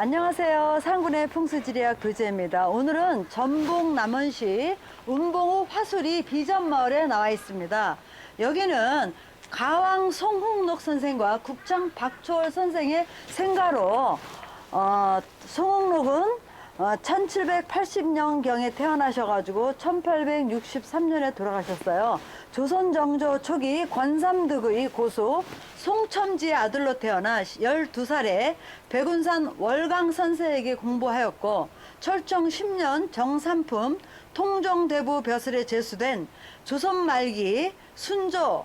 안녕하세요. 상군의 풍수지리학 교재입니다. 오늘은 전북 남원시 운봉읍 화수리 비전마을에 나와 있습니다. 여기는 가왕 송홍록 선생과 국장 박초월 선생의 생가로 어, 송홍록은 어, 1780년경에 태어나셔가지고 1863년에 돌아가셨어요. 조선 정조 초기 권삼득의 고수 송첨지의 아들로 태어나 12살에 백운산 월강 선생에게 공부하였고 철종 10년 정삼품 통정대부 벼슬에 제수된 조선 말기 순조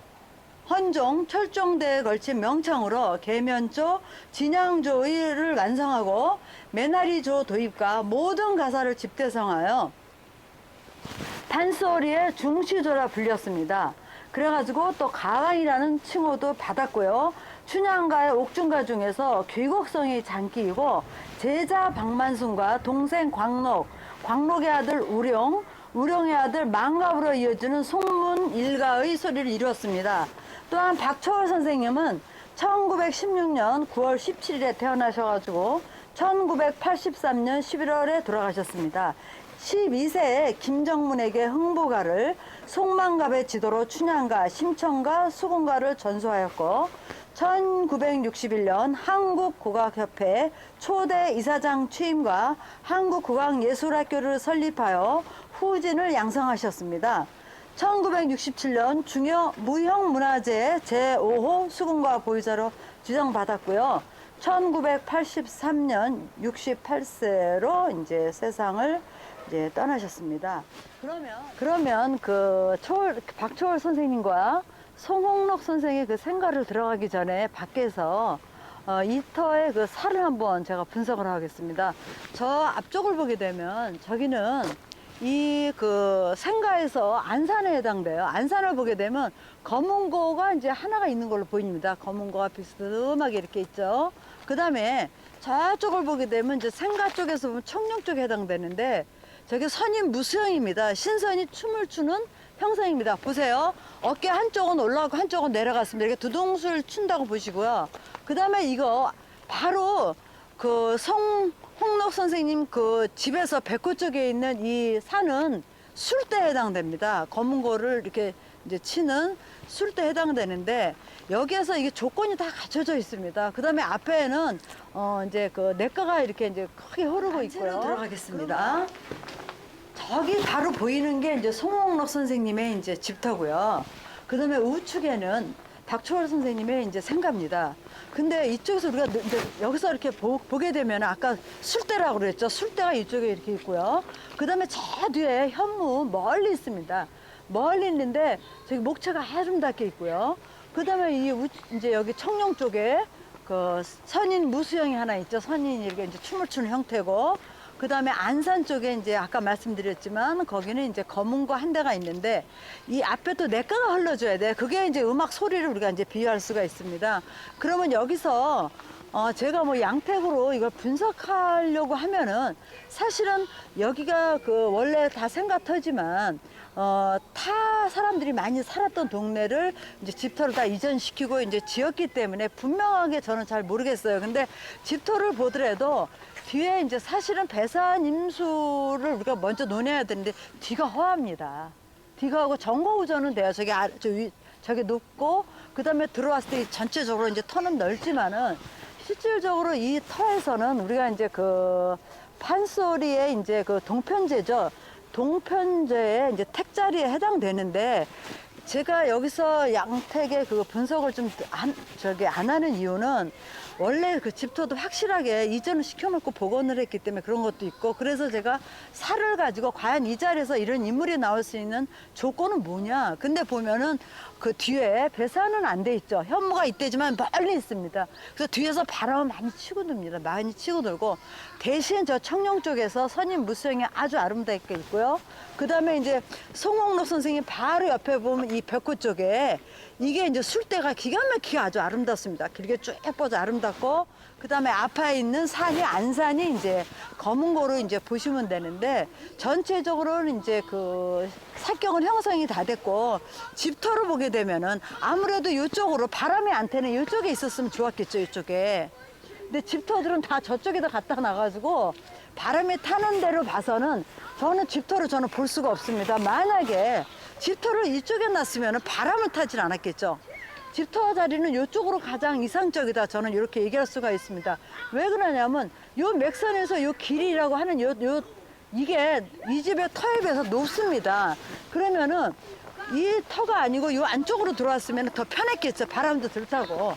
헌종, 철종대에 걸친 명창으로 계면조, 진양조를 완성하고 메나리조 도입과 모든 가사를 집대성하여 단소리의 중시조라 불렸습니다. 그래가지고 또 가왕이라는 칭호도 받았고요. 춘향가의 옥중가 중에서 귀곡성이 장기이고 제자 박만순과 동생 광록, 광록의 아들 우룡, 우룡의 아들 망갑으로 이어지는 송문 일가의 소리를 이루었습니다. 또한 박초월 선생님은 1916년 9월 17일에 태어나셔가지고 1983년 11월에 돌아가셨습니다. 12세에 김정문에게 흥부가를 송만갑의 지도로 춘향가, 심청가, 수군가를 전수하였고 1961년 한국국악협회 초대 이사장 취임과 한국국악예술학교를 설립하여 후진을 양성하셨습니다. 1967년 중요 무형 문화재 제5호 수군가 보유자로 지정받았고요. 1983년 68세로 이제 세상을 이제 떠나셨습니다. 그러면 그러면 그 초월 박초월 선생님과 송홍록 선생의 그 생가를 들어가기 전에 밖에서 어, 이터의 그 살을 한번 제가 분석을 하겠습니다. 저 앞쪽을 보게 되면 저기는 이 그 생가에서 안산에 해당돼요. 안산을 보게 되면 검은 고가 이제 하나가 있는 걸로 보입니다. 검은 고가 비스듬하게 이렇게 있죠. 그 다음에 저쪽을 보게 되면 이제 생가 쪽에서 보면 청룡 쪽에 해당되는데 저게 선인 무수형입니다. 신선이 춤을 추는 형상입니다. 보세요. 어깨 한쪽은 올라가고 한쪽은 내려갔습니다. 이렇게 두동술 춘다고 보시고요. 그 다음에 이거 바로 그 성, 홍록 선생님 그 집에서 백호 쪽에 있는 이 산은 술대에 해당됩니다. 검은 고를 이렇게 이제 치는 술대에 해당되는데 여기에서 이게 조건이 다 갖춰져 있습니다. 그 다음에 앞에는 어 이제 그 내과가 이렇게 이제 크게 흐르고 있고요. 들어가겠습니다. 저기 바로 보이는 게 이제 송홍록 선생님의 이제 집터고요. 그 다음에 우측에는 박초월 선생님의 이제 생가입니다. 근데 이쪽에서 우리가 느- 이제 여기서 이렇게 보, 게 되면 아까 술대라고 그랬죠. 술대가 이쪽에 이렇게 있고요. 그 다음에 저 뒤에 현무 멀리 있습니다. 멀리 있는데 저기 목차가 아름답게 있고요. 그 다음에 이 우, 이제 여기 청룡 쪽에 그 선인 무수형이 하나 있죠. 선인이 이렇게 이제 춤을 추는 형태고 그 다음에 안산 쪽에 이제 아까 말씀드렸지만 거기는 이제 검은고 한 대가 있는데 이 앞에 또 내과가 흘러줘야 돼. 그게 이제 음악 소리를 우리가 이제 비유할 수가 있습니다. 그러면 여기서 어, 제가 뭐 양택으로 이걸 분석하려고 하면은 사실은 여기가 그 원래 다 생각터지만 어, 타 사람들이 많이 살았던 동네를 이제 집터로 다 이전시키고 이제 지었기 때문에 분명하게 저는 잘 모르겠어요. 근데 집터를 보더라도 뒤에 이제 사실은 배산 임수를 우리가 먼저 논해야 되는데 뒤가 허합니다. 뒤가 하고 정거우전은 돼요. 저기 아, 저 위, 저기 높고 그다음에 들어왔을 때 전체적으로 이제 터는 넓지만은 실질적으로 이 터에서는 우리가 이제 그 판소리의 이제 그 동편제죠. 동편제의 이제 택자리에 해당되는데 제가 여기서 양택의 그 분석을 좀 안, 저기 안 하는 이유는 원래 그 집터도 확실하게 이전을 시켜놓고 복원을 했기 때문에 그런 것도 있고 그래서 제가 살을 가지고 과연 이 자리에서 이런 인물이 나올 수 있는 조건은 뭐냐. 근데 보면은 그 뒤에 배산은 안 돼 있죠. 현무가 있대지만 멀리 있습니다. 그래서 뒤에서 바람을 많이 치고 듭니다. 많이 치고 들고. 대신 저 청룡 쪽에서 선임 무수형이 아주 아름답게 있고요. 그 다음에 이제 송홍록 선생님 바로 옆에 보면 이 벽구 쪽에 이게 이제 술대가 기가 막히게 아주 아름답습니다. 길게 쭉 뻗어 아름답고 그 다음에 앞에 있는 산이 안산이 이제 검은고로 이제 보시면 되는데 전체적으로는 이제 그 사격은 형성이 다 됐고 집터를 보게 되면은 아무래도 이쪽으로 바람이 안 태는 이쪽에 있었으면 좋았겠죠 이쪽에. 근데 집터들은 다 저쪽에다 갖다 놔가지고 바람이 타는 대로 봐서는 저는 집터를 저는 볼 수가 없습니다. 만약에 집터를 이쪽에 놨으면 바람을 타진 않았겠죠. 집터 자리는 이쪽으로 가장 이상적이다. 저는 이렇게 얘기할 수가 있습니다. 왜 그러냐면 요 맥선에서 요 길이라고 하는 요, 요 이게 이 집의 터에 비해서 높습니다. 그러면은 이 터가 아니고 이 안쪽으로 들어왔으면 더 편했겠죠. 바람도 들 타고.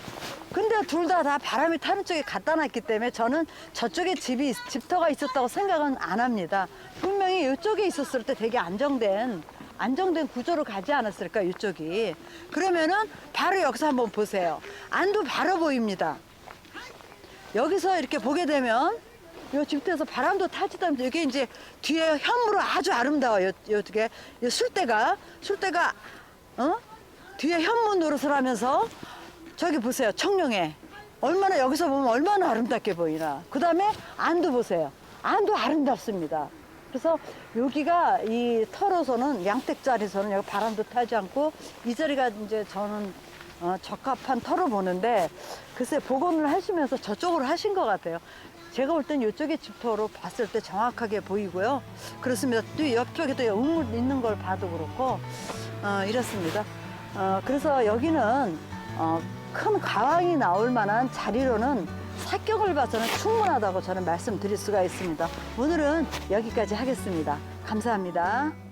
근데 둘 다 다 바람이 타는 쪽에 갖다 놨기 때문에 저는 저쪽에 집이 집터가 있었다고 생각은 안 합니다. 분명히 이쪽에 있었을 때 되게 안정된 안정된 구조로 가지 않았을까 이쪽이. 그러면은 바로 여기서 한번 보세요. 안도 바로 보입니다. 여기서 이렇게 보게 되면 요 집터에서 바람도 타지도 않면서 여기 이제 뒤에 현무로 아주 아름다워요. 요게 술대가 술대가 어 뒤에 현무 노릇을 하면서 저기 보세요 청룡에 얼마나 여기서 보면 얼마나 아름답게 보이나. 그 다음에 안도 보세요. 안도 아름답습니다. 그래서 여기가 이 터로서는 양택자리에서는 여기 바람도 타지 않고 이 자리가 이제 저는 어, 적합한 터로 보는데 글쎄 복원을 하시면서 저쪽으로 하신 것 같아요. 제가 볼 땐 이쪽에 집터로 봤을 때 정확하게 보이고요. 그렇습니다. 또 옆쪽에도 우물 있는 걸 봐도 그렇고 어, 이렇습니다. 어, 그래서 여기는 어, 큰 가왕이 나올 만한 자리로는 사격을 봐서는 충분하다고 저는 말씀드릴 수가 있습니다. 오늘은 여기까지 하겠습니다. 감사합니다.